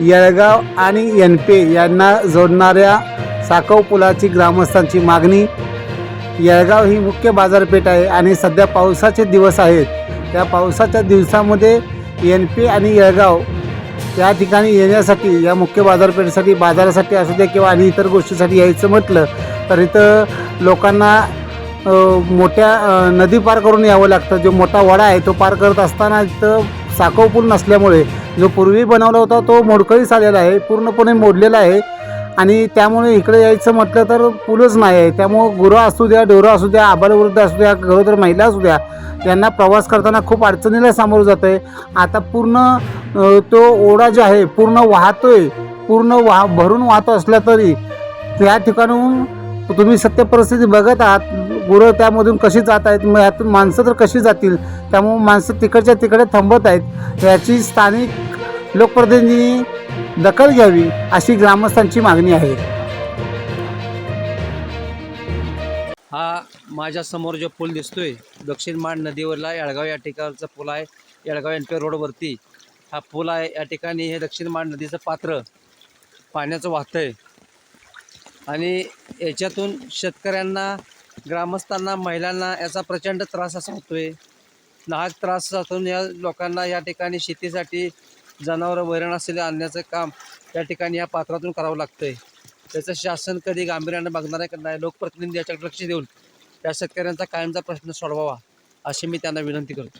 येळगाव आणि एन पे यांना जोडणाऱ्या साकव पुलाची ग्रामस्थांची मागणी. येळगाव ही मुख्य बाजारपेठ आहे आणि सध्या पावसाचे दिवस आहेत. त्या पावसाच्या दिवसामध्ये एन पी आणि येळगाव या ठिकाणी येण्यासाठी या मुख्य बाजारपेठेसाठी बाजारासाठी असू द्या किंवा आणि इतर गोष्टीसाठी यायचं म्हटलं तर इथं लोकांना मोठ्या नदी पार करून यावं लागतं. जो मोठा वडा आहे तो पार करत असताना इथं साकव पूल नसल्यामुळे जो पूर्वी बनवला होता तो मोडकळीस आलेला आहे पूर्णपणे मोडलेला आहे. आणि त्यामुळे इकडे यायचं म्हटलं तर पूलच नाही आहे. त्यामुळं गुरं असू द्या ढोरं असू द्या आबालवृद्ध असू द्या गरोदर महिला असू द्या यांना प्रवास करताना खूप अडचणीला सामोरं जातं आहे आता पूर्ण तो ओढा जो आहे पूर्ण वाहतोय पूर्ण वाह भरून वाहतो असला तरी त्या ठिकाणून तुम्ही सत्य परिस्थिती बघत आहात. गुरं त्यामधून कशी जात आहेत मग यातून माणसं तर कशी जातील? त्यामुळे माणसं तिकडच्या तिकडे थांबत आहेत. याची स्थानिक लोकप्रतिनिधींनी दखल घ्यावी अशी ग्रामस्थांची मागणी आहे. हा माझ्यासमोर जो पूल दिसतोय दक्षिण माण नदीवरला येळगाव या ठिकाणचा पूल आहे. येळगाव एन पी रोडवरती हा पूल आहे. या ठिकाणी हे दक्षिण माण नदीचं पात्र पाण्याचं वाहतंय. आणि याच्यातून शेतकऱ्यांना ग्रामस्थांना महिलांना याचा प्रचंड त्रास असा होतोय. नाहक त्रास असून या लोकांना या ठिकाणी शेतीसाठी जनावरं वैरण असलेले आणण्याचं काम या ठिकाणी या पात्रातून करावं लागतंय. त्याचं शासन कधी गांभीर्यानं बघणार आहे नाही लोकप्रतिनिधी याच्याकडे लक्ष देऊन त्या शेतकऱ्यांचा कायमचा प्रश्न सोडवावा अशी मी त्यांना विनंती करतो.